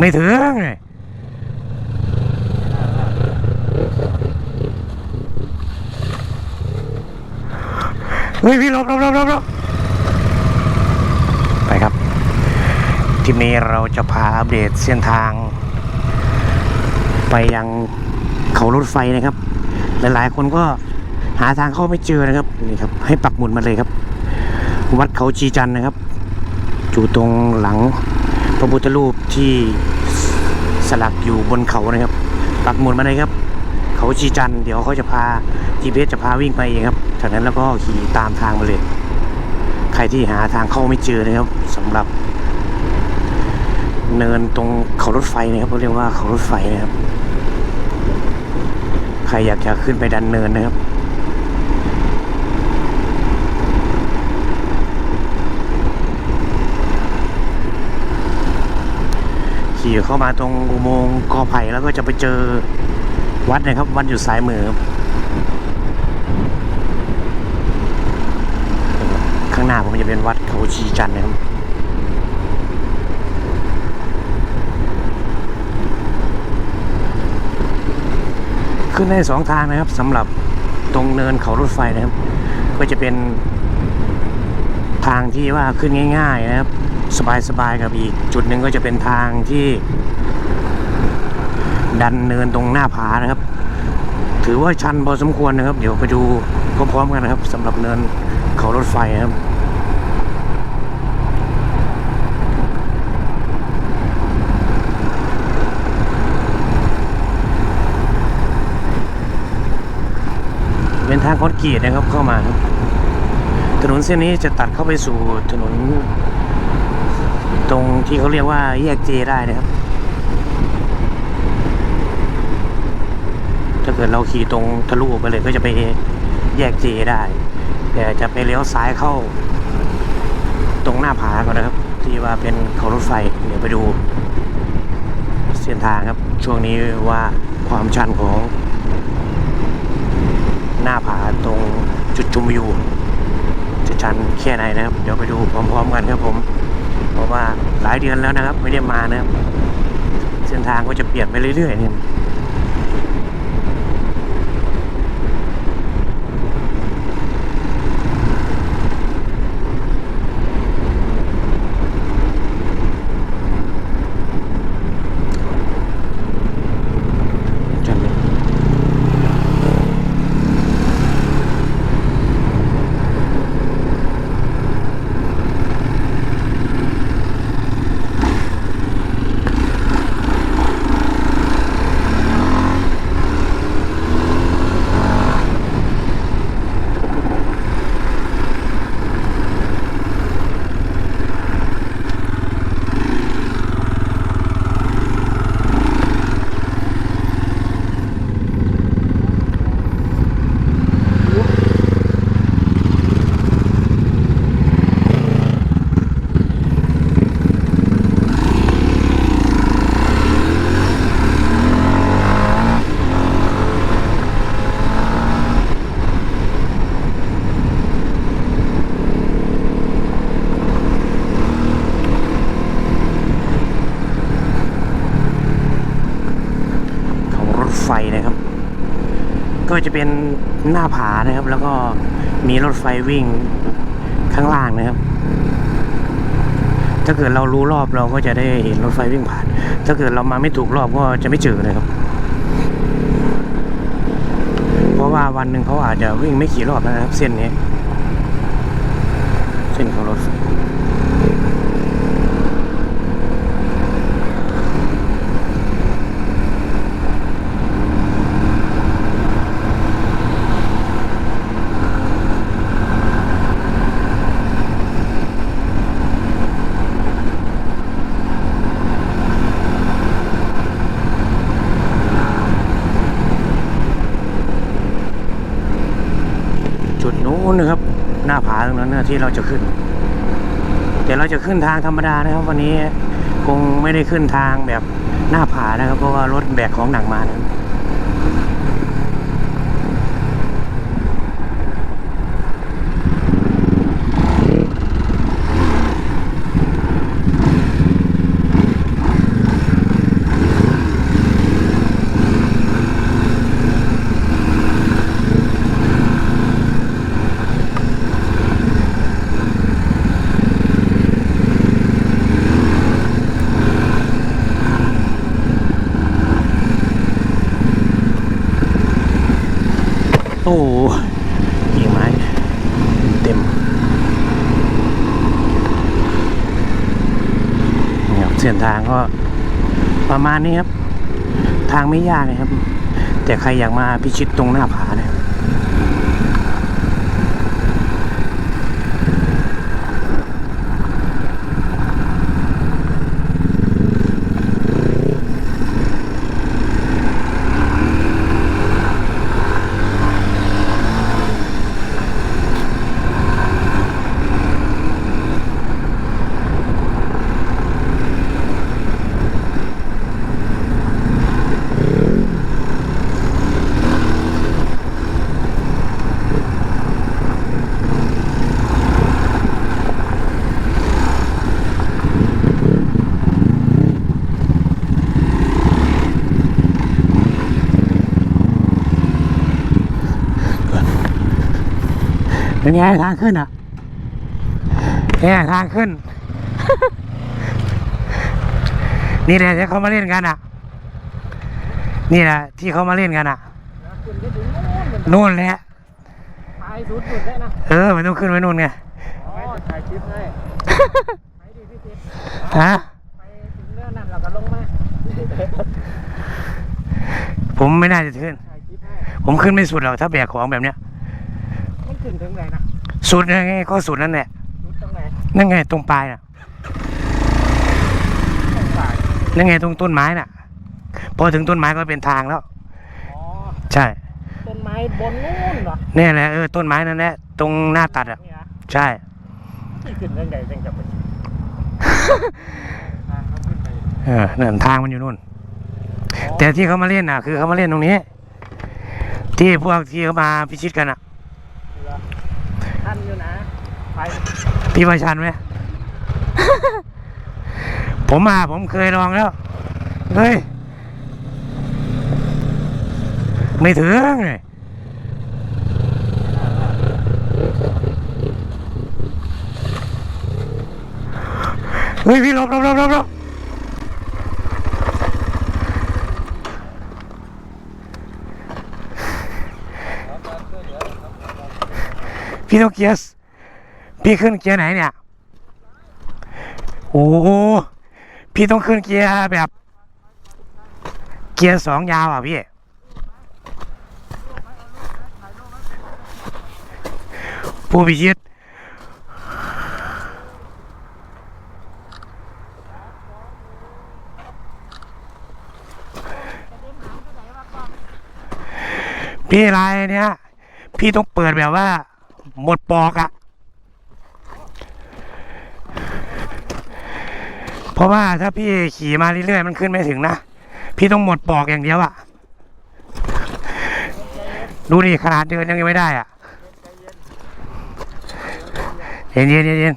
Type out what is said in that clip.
ไม่ถึงเลยเฮ้ยพี่หลบหลบหลบหลบไปครับทริปนี้เราจะพาอัปเดตเส้นทาง ไปยังเขารถไฟนะครับ หลายๆ คนก็หาทางเข้าไม่เจอนะครับนี่ครับ ให้ปักหมุดมาเลยครับ วัดเขาชีจันนะครับ อยู่ตรงหลัง พระพุทธรูปที่สลักอยู่บนเขานะครับ ปักหมุดมาเลยครับ เขาชีจัน เดี๋ยวเขาจะพา GPS จะพาวิ่งไปเองครับ จากนั้นแล้วก็ขี่ตามทางมาเลย ใครที่หาทางเข้าไม่เจอนะครับสำหรับ เนินตรงเขารถไฟนะครับเขาเรียกว่าเขารถไฟนะครับ ใครอยากจะขึ้นไปดันเนินนะครับ ขี่เข้ามาตรงอุโมงค์กอไผ่แล้วก็จะไปเจอวัดนะครับ วัดอยู่ซ้ายมือบข้างหน้าผมจะเป็นวัดเขาชีจันนะครับขึ้นได้สองทางนะครับสำหรับตรงเนินเขารถไฟนะครับ ก็จะเป็นทางที่ว่าขึ้นง่าย ๆ นะครับ สบายๆกับอีก จุดหนึ่งก็จะเป็นทางที่ ดันเนินตรงหน้าผานะครับ ถือว่าชันพอสมควรนะครับ เดี๋ยวไปดูพร้อมๆกันนะครับสำหรับเนินเขารถไฟครับเป็นทางคอนกรีตนะครับเข้ามา ถนนเส้นนี้จะตัดเข้าไปสู่ถนน ตรงที่เขาเรียกว่าแยกเจได้นะครับ ถ้าเกิดเราขี่ตรงทะลุออกไปเลยก็จะไปแยกเจได้ แต่จะไปเลี้ยวซ้ายเข้า ตรงหน้าผาก่อนนะครับ ที่ว่าเป็นเขารถไฟ เดี๋ยวไปดู เส้นทางครับ ช่วงนี้ว่าความชันของ หน้าผาตรงจุดชมวิวจะชันแค่ไหนนะครับ เดี๋ยวไปดูพร้อมๆกันครับผม ว่าหลายเดือนแล้วนะครับ ไม่ได้มานะครับ เส้นทางก็จะเปลี่ยนไปเรื่อยๆเนี่ย นะครับ ก็จะเป็นหน้าผานะครับ แล้วก็มีรถไฟวิ่งข้างล่างนะครับ ถ้าเกิดเรารู้รอบเราก็จะได้เห็นรถไฟวิ่งผ่าน ถ้าเกิดเรามาไม่ถูกรอบก็จะไม่เจอนะครับ เพราะว่าวันหนึ่งเขาอาจจะวิ่งไม่กี่รอบนะครับ เส้นนี้เส้นของรถ จุดนู้นนะครับ หน้าผาตรงนั้นนะที่เราจะขึ้น แต่เราจะขึ้นทางธรรมดานะครับ วันนี้คงไม่ได้ขึ้นทางแบบหน้าผานะครับ เพราะว่ารถแบกของหนักมานะ ครับทางก็ประมาณนี้ครับ ทางไม่ยากนะครับ แต่ใครอยากมาพิชิตตรงหน้าผาเนี่ย เป็นไงทางขึ้นอะเนี่ยทางขึ้น นี่แหละที่เขามาเล่นกันอะ นี่แหละที่เขามาเล่นกันอะแล้วคุณก็ถึงนู่นมันนู่นแหละตายสุดสุดได้นะเออมันต้องขึ้นไปนู่นไงอ๋อถ่ายคลิปให้ไปดิพี่ติ๊กฮะไปถึงเรื่องนั้นเราก็ลงมาผมไม่น่าจะขึ้นถ่ายคลิปให้ผมขึ้นไม่สุดหรอกถ้าแบกของแบบเนี้ย มันถึงถึงไหนนะสุดยังไงก็สุดนั่นแหละสุดตรงไหนนั่นไงตรงปลายน่ะตรงสายนั่นไงตรงต้นไม้น่ะ พอถึงต้นไม้ก็เป็นทางแล้ว อ๋อ ใช่ต้นไม้บนนู่นเหรอนี่แหละเออต้นไม้นั่นแหละตรงหน้าตัดอะ เนี่ยใช่ ที่ขึ้นเรื่องใหญ่เรื่องจะไปทางเขาขึ้นไปเออนั่นทางมันอยู่นู่นอ๋อแต่ที่เขามาเล่นน่ะ คือเขามาเล่นตรงนี้ ที่พวกที่เขามาพิชิตกันอะเหรอ ท่านอยู่นะ ไป พี่ปชันไหม ผมมาผมเคยลองแล้ว เฮ้ย ไม่ถึงเลยเฮ้ยพี่หลบลบลบลบ พี่ต้องเกียร์สพี่ขึ้นเกียร์ไหนเนี่ย โอ้พี่ต้องขึ้นเกียร์แบบ เกียร์สองยาวอะพี่ ผู้พิชิตพี่ลายเนี้ยพี่ต้องเปิดแบบว่า หมดปอกอะเพราะว่าถ้าพี่ขี่มาเรื่อยๆมันขึ้นไม่ถึงนะ พี่ต้องหมดปอกอย่างเดียวอะดูดิขนาดเดินยังไม่ได้อะเย็นเย็นเย็น